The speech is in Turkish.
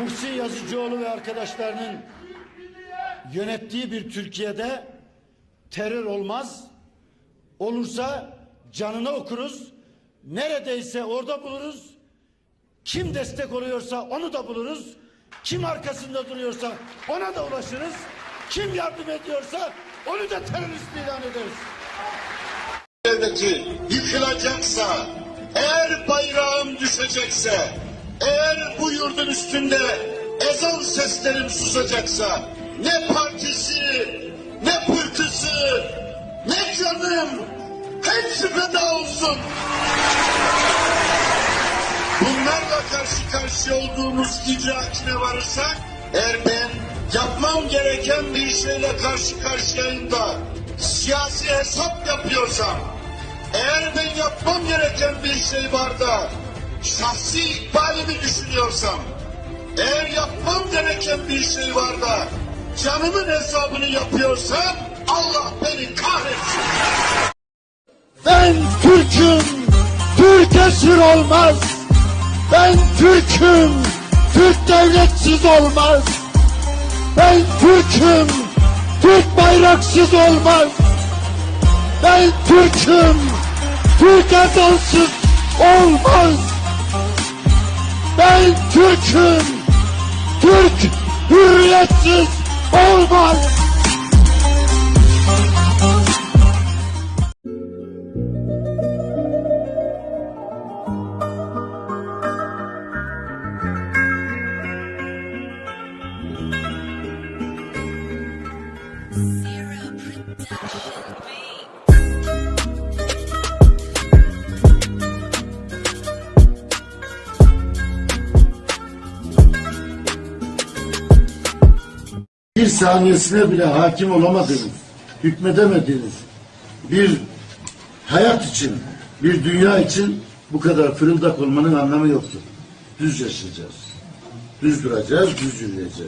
Muhsin Yazıcıoğlu ve arkadaşlarının yönettiği bir Türkiye'de terör olmaz. Olursa canını okuruz. Neredeyse orada buluruz. Kim destek oluyorsa onu da buluruz. Kim arkasında duruyorsa ona da ulaşırız. Kim yardım ediyorsa onu da terörist ilan ederiz. devleti yıkılacaksa, eğer düşecekse, eğer bu yurdun üstünde ezan seslerim susacaksa, ne partisi, ne pırtısı, ne canım, hepsi feda olsun. Bunlarla karşı karşıya olduğumuz icraatine varırsak, eğer ben yapmam gereken bir şeyle karşı karşıyayım da siyasi hesap yapıyorsam, eğer ben yapmam gereken bir şey var da şahsi ikbalimi düşünüyorsam, eğer yapmam gereken bir şey var da canımın hesabını yapıyorsam Allah beni kahretsin. Ben Türk'üm, Türk esir olmaz. Ben Türk'üm, Türk devletsiz olmaz. Ben Türk'üm, Türk bayraksız olmaz. Ben Türk'üm, Türk ezansız olmaz. Ben Türk'üm, Türk hürriyetsiz olmaz. Zero bir saniyesine bile hakim olamadığınız, hükmedemediğiniz bir hayat için, bir dünya için bu kadar fırıldak olmanın anlamı yoktur. Düz yaşayacağız. Düz duracağız, düz yürüyeceğiz.